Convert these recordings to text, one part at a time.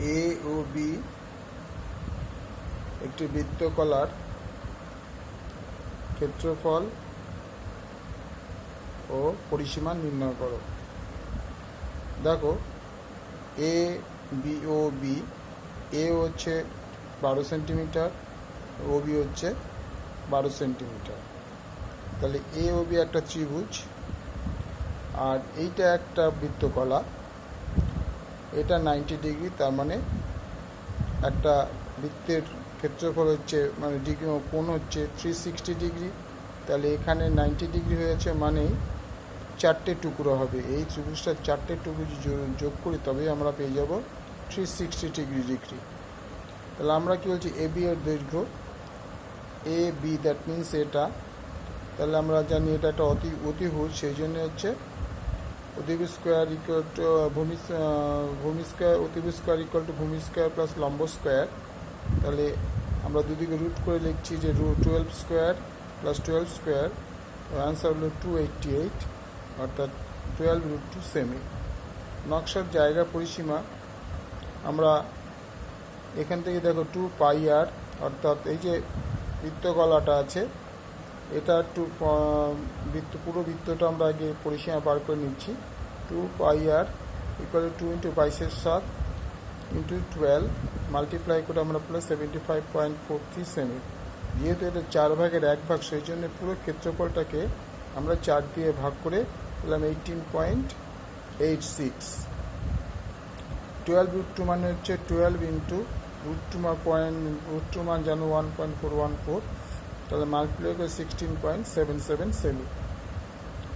এ ও B একটি বৃত্তকলার ক্ষেত্রফল ও পরিসীমা নির্ণয় করো। দেখো A B O B A হচ্ছে বারো সেন্টিমিটার ও বি হচ্ছে বারো সেন্টিমিটার। তাহলে এ ও বি একটা ত্রিভুজ, আর এইটা একটা বৃত্তকলা। এটা নাইনটি ডিগ্রি তার মানে একটা বৃত্তের ক্ষেত্রফল হচ্ছে মানে ডিগ্রি কোণ হচ্ছে থ্রি সিক্সটি ডিগ্রি তাহলে এখানে নাইনটি ডিগ্রি হয়েছে মানেই চারটে টুকরো হবে। এই ত্রিভুজটার চারটে টুকরো যোগ করি, তবেই আমরা পেয়ে যাব থ্রি সিক্সটি ডিগ্রি ডিগ্রি তাহলে আমরা কী বলছি? এ বি এর দৈর্ঘ্য। এ বি দ্যাট মিন্স এটা। তাহলে আমরা জানি এটা একটা অতি অতিভুজ, সেই জন্য হচ্ছে অতিভুজ স্কোয়ার ইকুয়াল টু ভূমি ভূমি স্কোয়ার অতিভুজ স্কোয়ার ইকুয়াল টু ভূমি স্কোয়ার প্লাস লম্ব স্কোয়ার তাহলে আমরা দুদিকে রুট করে লিখছি যে রু twelve square plus twelve square answer হলো টু এইটটি এইট অর্থাৎ টুয়েলভ রুট টু সেমি নকশার জায়গা পরিসীমা, আমরা এখান থেকে দেখো টু পাই আর অর্থাৎ এই যে বৃত্তকলাটা আছে এটা টু বৃত্ত, পুরো বৃত্তটা আমরা আগে পরিসীমা বার করে নিচ্ছি। Two pi R equal to into বাইশের সাত ইন্টু টুয়েলভ মাল্টিপ্লাই করে আমরা plus seventy five point four three semi যেহেতু এটা চার ভাগের এক ভাগ সেই জন্য পুরো ক্ষেত্রফলটাকে আমরা চার দিয়ে ভাগ করে পেলাম eighteen point eight six twelve root two মানে হচ্ছে টুয়েলভ ইন্টু রুট টু মা পয়েন্ট রুট টু মান জানো one point four one four তাহলে মাল্টিপ্লাই করে সিক্সটিন পয়েন্ট সেভেন সেভেন সেমি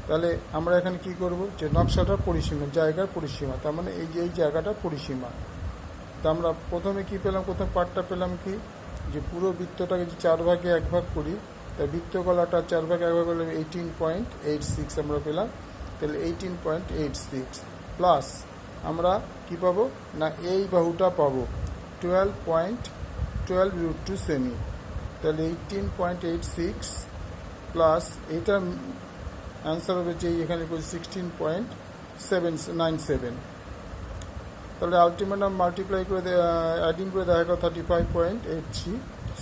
তাহলে আমরা এখানে কি করব? যে নকশাটার পরিসীমা, জায়গার পরিসীমা, তার মানে এই যে, এই জায়গাটার পরিসীমা। তা আমরা প্রথমে কি পেলাম? প্রথম পার্টটা পেলাম কি? যে পুরো বৃত্তটাকে যে চার ভাগে এক ভাগ করি, তা বৃত্তকলাটা চার ভাগে এক ভাগ করলে এইটিন পয়েন্ট এইট সিক্স আমরা পেলাম। তাহলে eighteen point eight six plus আমরা কি পাবো? না, এই বাহুটা পাবো। Twelve point twelve root two semi তাহলে eighteen point eight six plus এইটার অ্যান্সার হবে যে এখানে sixteen point seven nine seven তাহলে আলটিমেটাম মাল্টিপ্লাই করে অ্যাডিং করে দেখা গেল thirty five point eight three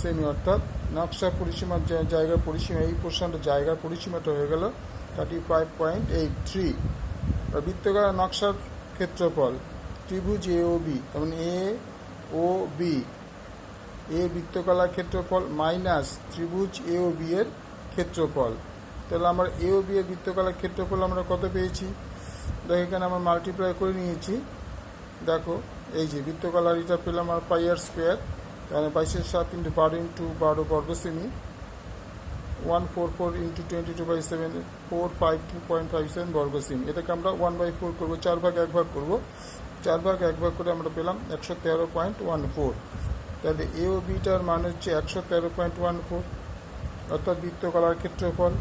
semi অর্থাৎ নকশা পরিসীমার জায়গার পরিসীমা, এই পোর্শনটা জায়গার পরিসীমাটা হয়ে গেল thirty five point eight three বৃত্তকার নকশার ক্ষেত্রফল ত্রিভুজ এ ও বি তার মানে এ ও বি এ বৃত্তকলার ক্ষেত্রফল মাইনাস ত্রিভুজ এ ও বি এর ক্ষেত্রফল। তাহলে আমরা এ ও বি এর বৃত্তকলার ক্ষেত্রফল আমরা কত পেয়েছি? দেখ, এখানে আমরা মাল্টিপ্লাই করে নিয়েছি। দেখো, এই যে বৃত্তকলার এটা পেলাম আর পাই আর স্কোয়ার তাহলে বাইশের সাত ইন্টু বারো ইন্টু বারো বর্গ semi one four four into twenty two by seven four five two point five seven বর্গ সেমি এটাকে আমরা ওয়ান বাই ফোর করব, চার ভাগ এক ভাগ করব। চার ভাগ এক ভাগ করে আমরা পেলাম একশো তেরো পয়েন্ট ওয়ান ফোর তাহলে এ ও বিটার মান হচ্ছে একশো তেরো পয়েন্ট ওয়ান ফোর অর্থাৎ বৃত্তকলার ক্ষেত্রফল,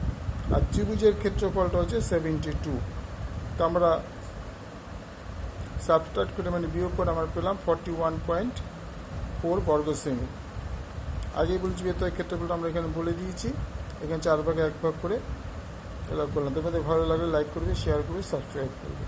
আর ত্রিভুজের ক্ষেত্রফলটা হচ্ছে সেভেন্টি টু। তো আমরা সাবস্ট্রাক্ট করে মানে বিয়োগ করে আমরা পেলাম ফর্টি ওয়ান পয়েন্ট ফোর বর্গ সেমি আগেই বলছি বেতনের ক্ষেত্রফলটা আমরা এখানে বলে দিয়েছি, এখানে চার ভাগে এক ভাগ করে এলাপ করলাম। তোমাদের ভালো লাগলে লাইক করবে শেয়ার করবে সাবস্ক্রাইব করবে।